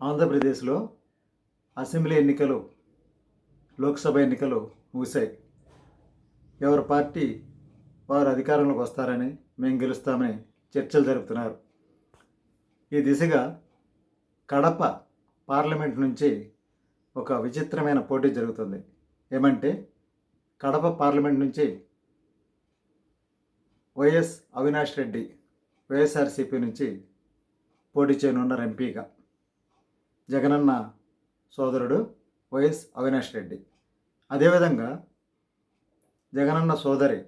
ఆంధ్రప్రదేశ్లో అసెంబ్లీ ఎన్నికలు లోక్సభ ఎన్నికలు ముగిశాయి. ఎవరి పార్టీ వారు అధికారంలోకి వస్తారని మేము గెలుస్తామని చర్చలు జరుపుతున్నారు. ఈ దిశగా కడప పార్లమెంట్ నుంచి ఒక విచిత్రమైన పోటీ జరుగుతుంది. ఏమంటే కడప పార్లమెంట్ నుంచి వైఎస్ అవినాష్ రెడ్డి వైఎస్ఆర్సీపీ నుంచి పోటీ చేయనున్నారు ఎంపీగా. జగనన్న సోదరుడు వైఎస్ అవినాష్ రెడ్డి. అదేవిధంగా జగనన్న సోదరి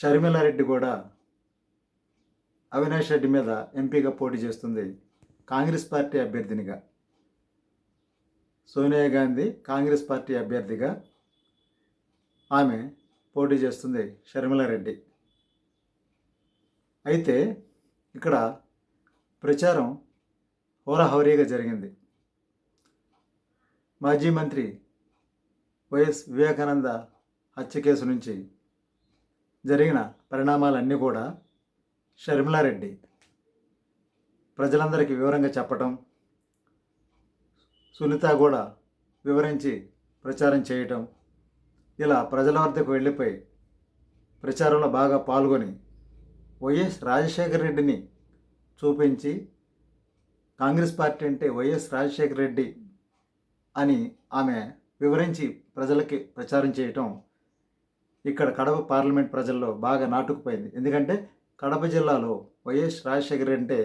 షర్మిలారెడ్డి కూడా అవినాష్ రెడ్డి మీద ఎంపీగా పోటీ చేస్తుంది కాంగ్రెస్ పార్టీ అభ్యర్థినిగా. సోనియా గాంధీ కాంగ్రెస్ పార్టీ అభ్యర్థిగా ఆమె పోటీ చేస్తుంది షర్మిలారెడ్డి. అయితే ఇక్కడ ప్రచారం హోరాహోరీగా జరిగింది. మాజీ మంత్రి వైఎస్ వివేకానంద హత్య కేసు నుంచి జరిగిన పరిణామాలన్నీ కూడా షర్మిలారెడ్డి ప్రజలందరికీ వివరంగా చెప్పటం సునీత కూడా వివరించి ప్రచారం చేయటం ఇలా ప్రజల వద్దకు వెళ్ళిపోయి ప్రచారంలో బాగా పాల్గొని వైఎస్ రాజశేఖర రెడ్డిని చూపించి కాంగ్రెస్ పార్టీ అంటే వైఎస్ రాజశేఖర రెడ్డి అని ఆమె వివరించి ప్రజలకి ప్రచారం చేయటం ఇక్కడ కడప పార్లమెంట్ ప్రజల్లో బాగా నాటుకుపోయింది. ఎందుకంటే కడప జిల్లాలో వైఎస్ రాజశేఖర్ అంటే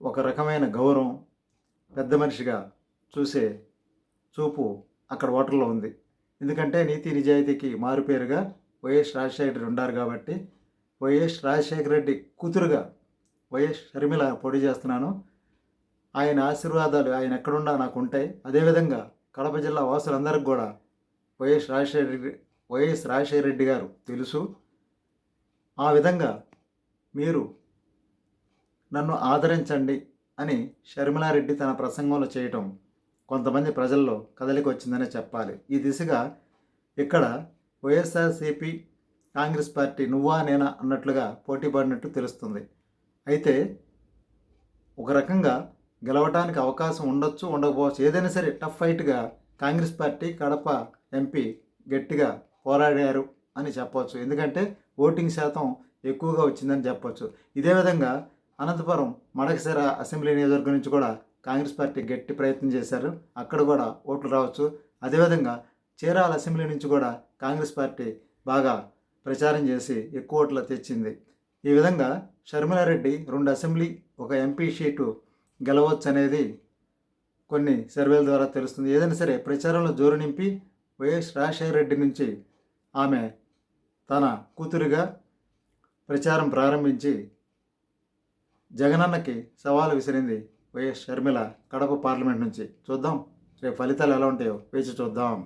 ఒక రకమైన గౌరవం పెద్ద మనిషిగా చూసే చూపు అక్కడ ఓటర్లో ఉంది. ఎందుకంటే నీతి నిజాయితీకి మారుపేరుగా వైఎస్ రాజశేఖర రెడ్డి ఉన్నారు కాబట్టి వైఎస్ రాజశేఖర రెడ్డి కూతురుగా వైఎస్ షర్మిల పోటీ చేస్తున్నాను. ఆయన ఆశీర్వాదాలు ఆయన ఎక్కడున్నా నాకు ఉంటాయి. అదేవిధంగా కడప జిల్లా వాసులందరికీ కూడా వైఎస్ రాజశేఖర రెడ్డి వైఎస్ రాజశేఖర రెడ్డి గారు తెలుసు. ఆ విధంగా మీరు నన్ను ఆదరించండి అని షర్మిలారెడ్డి తన ప్రసంగంలో చేయటం కొంతమంది ప్రజల్లో కదలిక వచ్చిందనే చెప్పాలి. ఈ దిశగా ఇక్కడ వైఎస్ఆర్సీపీ కాంగ్రెస్ పార్టీ నువ్వా నేనా అన్నట్లుగా పోటీ పడినట్టు తెలుస్తుంది. అయితే ఒక రకంగా గెలవటానికి అవకాశం ఉండొచ్చు ఉండకపోవచ్చు. ఏదైనా సరే టఫ్ ఫైట్గా కాంగ్రెస్ పార్టీ కడప ఎంపీ గట్టిగా పోరాడారు అని చెప్పవచ్చు ఎందుకంటే ఓటింగ్ శాతం ఎక్కువగా వచ్చిందని చెప్పవచ్చు ఇదే విధంగా అనంతపురం మడకసిర అసెంబ్లీ నియోజకవర్గం నుంచి కూడా కాంగ్రెస్ పార్టీ గట్టి ప్రయత్నం చేశారు. అక్కడ కూడా ఓట్లు రావచ్చు. అదేవిధంగా చీరాల అసెంబ్లీ నుంచి కూడా కాంగ్రెస్ పార్టీ బాగా ప్రచారం చేసి ఎక్కువ ఓట్లు తెచ్చింది. ఈ విధంగా షర్మిలారెడ్డి రెండు అసెంబ్లీ ఒక ఎంపీ సీటు గెలవచ్చు అనేది కొన్ని సర్వేల ద్వారా తెలుస్తుంది. ఏదైనా సరే ప్రచారంలో జోరు నింపి వైఎస్ రాజశేఖర రెడ్డి నుంచి ఆమె తన కూతురుగా ప్రచారం ప్రారంభించి జగనన్నకి సవాలు విసిరింది వైఎస్ షర్మిల కడప పార్లమెంట్ నుంచి. చూద్దాం రేపు ఫలితాలు ఎలా ఉంటాయో వేచి చూద్దాం.